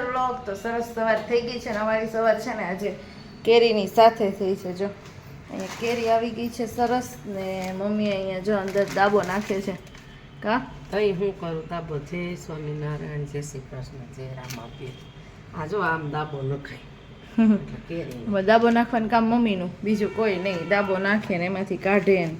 Vlog તો સરસ સવાર થઈ ગઈ છે ને અમારી સવાર છે ને આજે કેરીની સાથે થઈ છે જો. અહીંયા કેરી આવી ગઈ છે સરસ ને મમ્મી અહીંયા જો અંદર દાબો નાખે છે. કા? તઈ હું કરું? દાબો. જય સ્વામિનારાયણ જય શ્રી કૃષ્ણ જય રામાપીર આ જો આમ દાબો નખાય. દાબો નાખવાનું કામ મમ્મીનું. બીજું કોઈ નહીં. દાબો નાખે ને એમાંથી કાઢે ને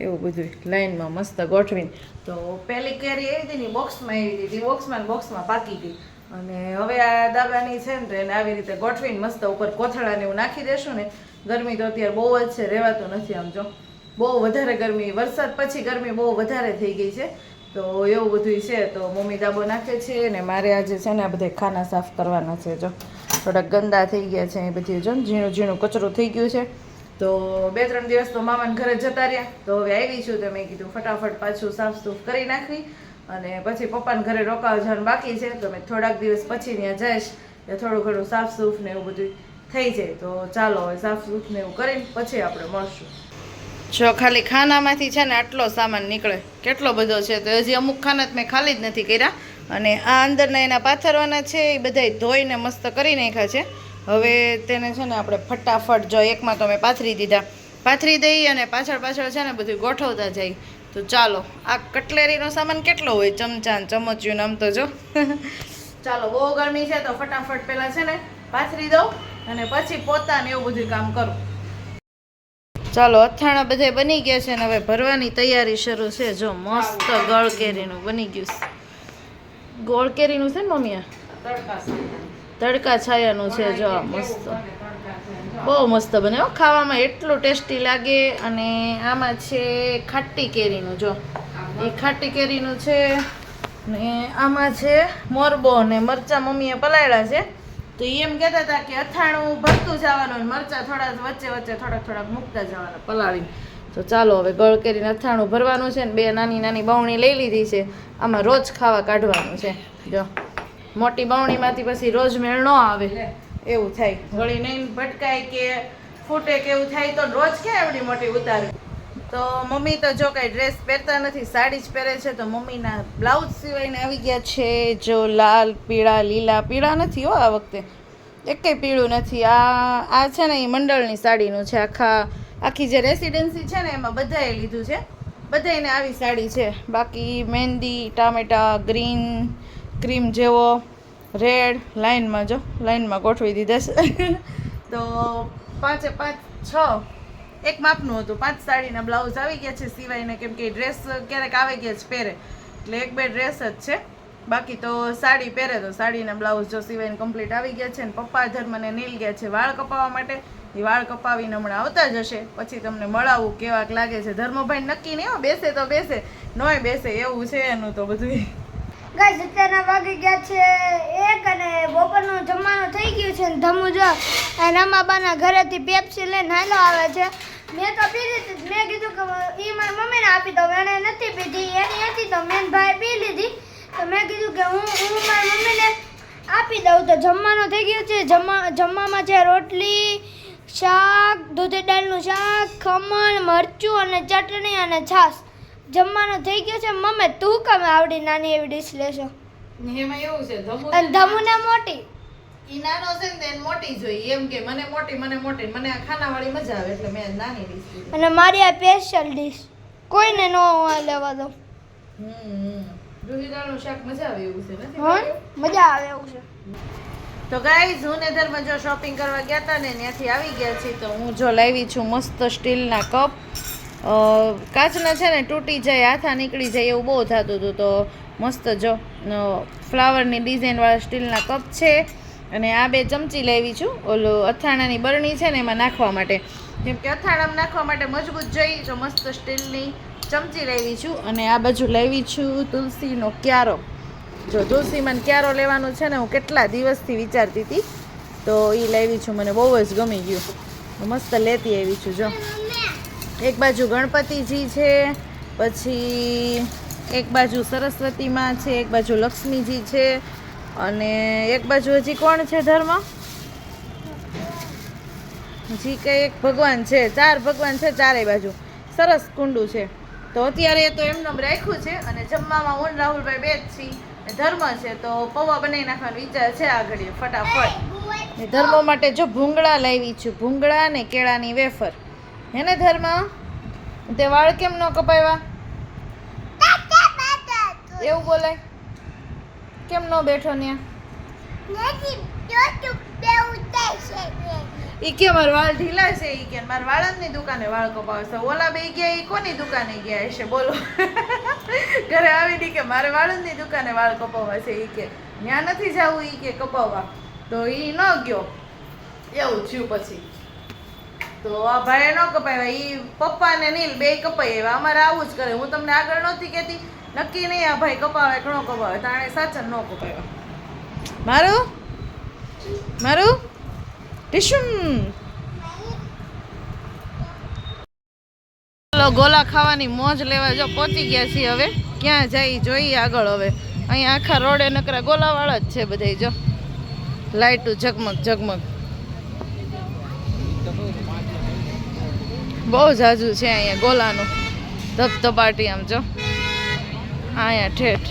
એવું બધું લાઈનમાં મસ્ત ગોઠવીને. તો પહેલી કેરી આવી હતી ને બોક્સમાં આવી હતી. બોક્સમાં બોક્સમાં પાકી ગઈ. અને હવે આ દાબાની છે ને તો એને આવી રીતે ગોઠવીને મસ્ત ઉપર કોથળા ને એવું નાખી દેશું ને, ગરમી તો અત્યારે બહુ જ છે, રહેવાતું નથી આમ જો. બહુ વધારે ગરમી, વરસાદ પછી ગરમી બહુ વધારે થઈ ગઈ છે. તો એવું બધું છે, તો મમ્મી દાબો નાખે છે ને મારે આજે છે ને આ બધા ખાના સાફ કરવાના છે જો. થોડાક ગંદા થઈ ગયા છે, એ બધી જો ઝીણું ઝીણું કચરું થઈ ગયું છે. તો બે ત્રણ દિવસ તો મામાને ઘરે જતા રહ્યા. તો હવે આવી છું તો મેં કીધું ફટાફટ પાછું સાફ સૂફ કરી નાખવી અને પછી પપ્પાને ઘરે રોકાવા જવાનું બાકી છે, તો મેં થોડાક દિવસ પછી ત્યાં જઈશ, એટલે થોડું ઘણું સાફ સૂફ ને એવું બધું થઈ જાય. તો ચાલો હવે સાફ સૂફ ને એવું કરીને પછી આપણે મળશું. જો ખાલી ખાનામાંથી છે ને આટલો સામાન નીકળે. કેટલો બધો છે તો હજી અમુક ખાના જ મેં ખાલી જ નથી કર્યા. અને આ અંદરના એના પાથરવાના છે, એ બધાય ધોઈને મસ્ત કરી નાખ્યા છે. હવે તેને છે ને આપણે ફટાફટ જો એકમાં તો મેં પાથરી દીધા. પાથરી દઈ અને પાછળ પાછળ છે ને બધું ગોઠવતા જાય. તો ચાલો, આ કટલેરીનો સામાન કેટલો હોય? ચમચા ને ચમચ્યું આમ તો જો. ચાલો, બહુ ગરમી છે તો ફટાફટ પહેલાં છે ને પાથરી દઉં અને પછી પોતાને એવું બધું કામ કરું. ચાલો, અથાણા બધે બની ગયા છે ને હવે ભરવાની તૈયારી શરૂ છે. જો, મસ્ત ગળકેરીનું બની ગયું છે. ગોળ કેરીનું છે ને મમ્મી આ? તડકા છાયાનું છે જો મસ્ત. બહુ મસ્ત બને હો. ખાવામાં એટલું ટેસ્ટી લાગે અને આમાં છે ખાટી કેરીનું જો. એ ખાટી કેરીનું છે ને આમાં છે મોરબો ને મરચાં મમ્મીએ પલાળ્યા છે. તો એમ કહેતા હતા કે અથાણું ભરતું જવાનું મરચાં થોડા વચ્ચે વચ્ચે થોડાક થોડાક મૂકતા જવાના પલાળીને. તો ચાલો હવે ગળ કરીને અથાણું ભરવાનું છે ને બે નાની નાની બાવણી લઈ લીધી છે. આમાં રોજ ખાવા કાઢવાનું છે. જો. મોટી બાવણીમાંથી પછી રોજ મેળ ન આવે. એવું થાય. વળી નહીં ભટકાય કે ફૂટે કે એવું થાય તો રોજ ક્યાં એવડી મોટી ઉતારે? તો મમ્મી તો જો કાંઈ ડ્રેસ પહેરતા નથી સાડી જ પહેરે છે તો મમ્મીના બ્લાઉઝ સિવાયને આવી ગયા છે જો લાલ પીળા લીલા પીળા નથી હો આ વખતે. એકેય પીળું નથી. આ આ છે ને એ મંડળની સાડીનું છે આખા આખી જે રેસિડેન્સી છે ને એમાં બધાએ લીધું છે. બધાને આવી સાડી છે. બાકી મહેંદી ટામેટા ગ્રીન ક્રીમ જેવો રેડ લાઈનમાં જો લાઇનમાં ગોઠવી દીધા છે. તો પાંચે પાંચ, છ, એક માપનું હતું. પાંચ સાડીના બ્લાઉઝ આવી ગયા છે, સિવાયને કેમ કે ડ્રેસ ક્યારેક આવી ગયા છે પહેરે. એટલે એક બે ડ્રેસ જ છે. બાકી તો સાડી પહેરે તો સાડીના બ્લાઉઝ જો સિવાયને કમ્પ્લીટ આવી ગયા છે ને પપ્પા ધર્મને નીલ ગયા છે વાળ કપાવવા માટે. એ વાળ કપાવીને હમણાં આવતા જ હશે. પછી તમને મળાવું કેવાક લાગે છે. ધર્મભાઈ નક્કી નહીં બેસે તો બેસે. નોય બેસે, એવું છે એનું તો બધું ગાઈસ, અત્યારના વાગી ગયા છે એક અને બપોરનું જમવાનું થઈ ગયું છે ને ધમુ જો રમાબાના ઘરેથી પેપ્સી લઈને હાલો આવે છે. મેં તો પીધી મેં કીધું કે એ મારી મમ્મીને આપી દઉં. એણે નથી પીધી. એની હતી તો મેં ભાઈ પી લીધી. તો મેં કીધું કે હું હું મારી મમ્મીને આપી દઉં. તો જમવાનું થઈ ગયું છે. જમવા, જમવામાં છે રોટલી, શાક, દૂધી દાળનું શાક, ખમણ, મરચું અને ચટણી અને છાશ. જમવાનું થઈ ગયું છે. મમ્મી તું કમે આવડી નાની એવી ડીશ લેશો? એમાં એવું છે ધમુ અને ધમુને મોટી. ઈ નાનો છે ને એને મોટી જોઈએ. એમ કે મને મોટી મને મોટી. મને આ ખાનાવાળી મજા આવે એટલે મેં નાની ડીશ અને મારી આ સ્પેશિયલ ડીશ કોઈને ન લેવા દો હમ. દૂધી દાળનું શાક મજા આવે એવું છે નથી મજા આવે એવું છે. તો ગાઈઝ હું નેધરમાં જો શોપિંગ કરવા ગયા હતા ને ત્યાંથી આવી ગયા છીએ તો હું જો લાવી છું મસ્ત સ્ટીલના કપ. કાચના છે ને તૂટી જાય, હાથા નીકળી જાય એવું બહુ થતું હતું. તો મસ્ત જો ફ્લાવરની ડિઝાઇનવાળા સ્ટીલના કપ છે અને આ બે ચમચી લેવી છું. ઓલું અથાણાની બરણી છે ને એમાં નાખવા માટે. કેમ કે અથાણામાં નાખવા માટે મજબૂત જોઈ તો મસ્ત સ્ટીલની ચમચી લેવી છું. અને આ બાજુ લેવી છું તુલસીનો ક્યારો. જો તુલસીમાં ક્યારો લેવાનું છે ને હું કેટલા દિવસથી વિચારતી હતી, તો એ લેવી છું. મને બહુ જ ગમી ગયું. મસ્ત લેતી આવી છું, જો. એક બાજુ ગણપતિજી છે, પછી એક બાજુ સરસ્વતીમાં છે, એક બાજુ લક્ષ્મીજી છે, અને એક બાજુ હજી કોણ છે ધર્મ? હજી કંઈ એક ભગવાન છે, ચાર ભગવાન છે ચારેય બાજુ. સરસ કુંડું છે. તો અત્યારે તો એમનું રાખ્યું છે, અને જમવામાં હું રાહુલભાઈ બે જ છીએ. ધર્મ છે, તો પૌવા બનાવી નાખવાનો વિચાર છે આગળ ફટાફટ. ને ધર્મ માટે જો ભૂંગળા લાવી છું, ભૂંગળા ને કેળાની વેફર. હે ને ધર્મ? તે વાળ કેમ ન કપાવ્યા એવું બોલાય. કેમ ન બેઠો ને ઈ કે મારા વાળ ઢીલા છે, ઈ કે મારા વાળંદની દુકાને વાળ કપાવશે ઓલા બે ગયા, ઈ કોની દુકાને ગયા હશે? બોલો. ઘરે આવીને કે મારે વાળંદની દુકાને વાળ કપાવવા છે, ઈ કે ત્યાં નથી જવું, ઈ કે કપાવવા. તો ઈ ન ગયો. એવું થયું પછી. તો આ ભાઈ ન કપાવ્યા. એ પપ્પા ને નીલ બે કપાઈ આવ્યા અમારે આવું જ કરે. હું તમને આગળ નહોતી કહેતી. નક્કી નહીં આ ભાઈ કપાવે ન કપાવે. તાણે સાચા ન કપાયો. મારું? મારું? ટીશું ચાલો, ગોલા ખાવાની મોજ લેવા જો પહોંચી ગયા છીએ હવે. ક્યાં જઈ જોઈએ આગળ હવે. અહીંયા આખા રોડે નકરા ગોલાવાળા જ છે બધા જો. લાઈટું ઝગમગ ઝગમગ. બહુ ઝાઝુ છે અહીંયા ગોલાનું. ધબધબાટી આમ જો. અહીંયા ઠેઠ.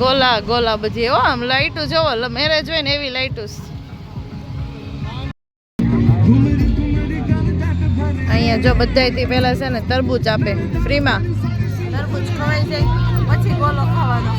ગોલા ગોલા બધી. હો, આમ લાઇટો જોવો મેરેજ હોય ને એવી લાઇટો અહીંયા જો બધાયથી પહેલાં છે ને તરબૂચ આપે. ફ્રીમાં. તરબૂચ ખવાઈ જાય, પછી ગોલો ખાવાનો.